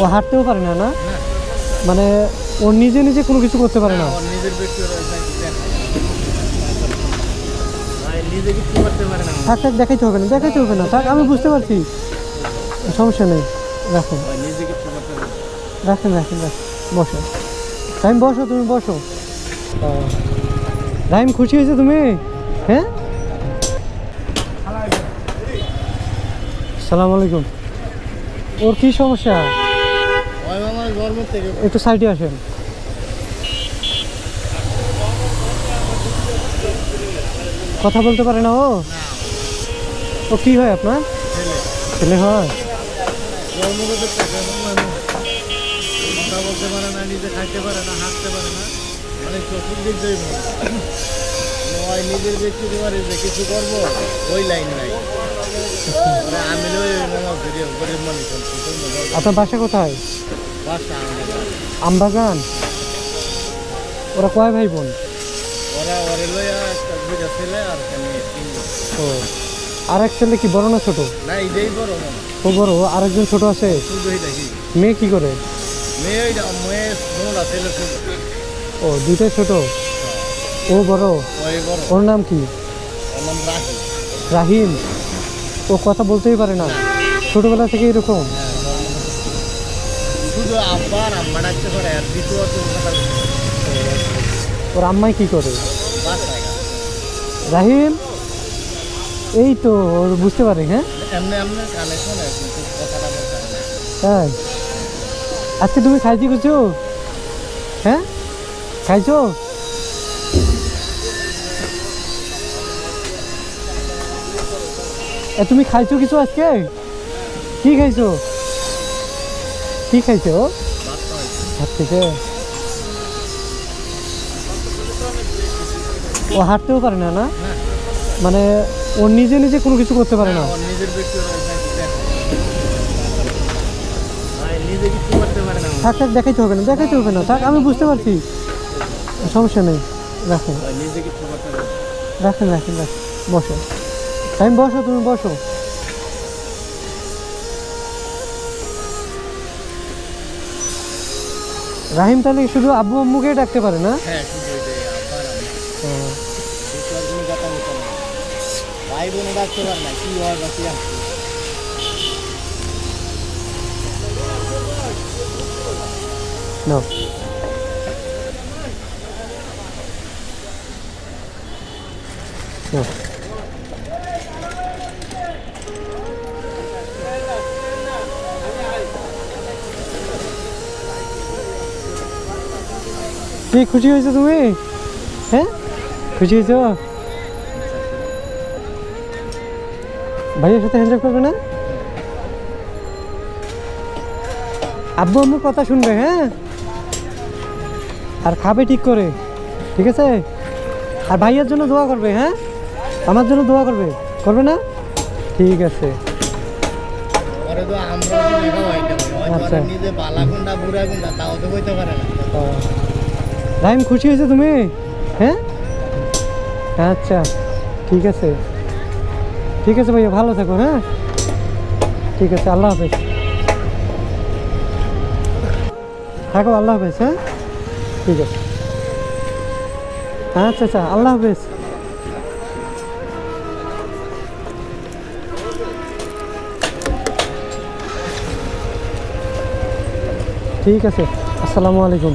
ও হাঁটতেও পারে না না? মানে ও নিজে নিজে কোনো কিছু করতে পারে না। ওর নিজের ব্যক্তি নিজে কিছু করতে পারে না। থাক থাক দেখাইতে হবে না দেখাইতে হবে না। থাক আমি বুঝতে পারছি। সমস্যা নেই রাখুন। রাখেন রাখেন রাখেন। বসো। রাহিম বসো তুমি বসো। রাহিম খুশি হয়েছে তুমি? হ্যাঁ? সালাম আলাইকুম। ওর কি সমস্যা? একটু সাইডে আসেন। কথা বলতে পারে না ও? ও কি হয় আপনার? ছেলে। হয়? কথা বলতে পারে না নিজে খাইতে পারে না হাঁটতে পারে না। মানে চতুর্দিক দিয়ে ওই নিজের ব্যক্তি যে কিছু করব ওই লাইন নাই। মানে আমি গরিব মানুষ আপনার বাসা কোথায়? আমবাগান? ওরা কয় ভাই বোন। ও। আর এক ছেলে কি বড় না ছোট? ও বড় আরেকজন ছোট আছে? মেয়ে কি করে? ও দুইটাই ছোট? ও বড়? ওর নাম কি? রাহিম ও কথা বলতেই পারে না। ছোটবেলা থেকে এরকম? শুধু আব্বা আর আম্মা ডাকতে পারে আর দ্বিতীয় ওর আম্মাই কি করে? রাহিম এই তো ওর বুঝতে পারে হ্যাঁ? এমনি এমনি কানে শোনে কথাটা বলতে পারে না। তাই? আজকে তুমি খাইছি কিছু? হ্যাঁ? খাইছো? তুমি খাইছো কিছু আজকে? কি খাইছো? কি খাইছো খাওয়াইছে। হাত থেকে ও হাঁটতেও পারে না না? হ্যাঁ মানে ও নিজে নিজে কোনো কিছু করতে পারে না? নিজে কিছু করতে পারে না। থাক থাক দেখাইতে হবে না দেখাইতে হবে না থাক আমি বুঝতে পারছি। সমস্যা নেই রাখেন। রাখেন রাখেন রাখেন বসো টাইম বসো তুমি বসো। রাহিম তাহলে শুধু আব্বু আম্মুকে ডাকতে পারে না? হ্যাঁ। ভাই বোনে ডাকতে পারে না কি হয় বা কি আছে নাও। কি খুশি হয়েছো তুমি? হ্যাঁ? খুশি হয়েছো? ভাইয়ের সাথে হ্যান্ডশেক করবে না? আব্বু আম্মুর কথা শুনবে হ্যাঁ? আর খাবে ঠিক করে ঠিক আছে? আর ভাইয়ের জন্য দোয়া করবে হ্যাঁ? আমার জন্য দোয়া করবে করবে না? ঠিক আছে। আচ্ছা। নিজে বালা গুন্ডা বুড়া গুন্ডা তাও তো বইতে পারে না। ও, রাহিম খুশি হয়েছে তুমি? হ্যাঁ? আচ্ছা ঠিক আছে। ঠিক আছে ভাইয়া ভালো থাকো হ্যাঁ? ঠিক আছে আল্লাহ হাফেজ। থাকো আল্লাহ হাফেজ হ্যাঁ? ঠিক আছে। আচ্ছা আচ্ছা আল্লাহ হাফেজ। ঠিক আছে আসসালামু আলাইকুম।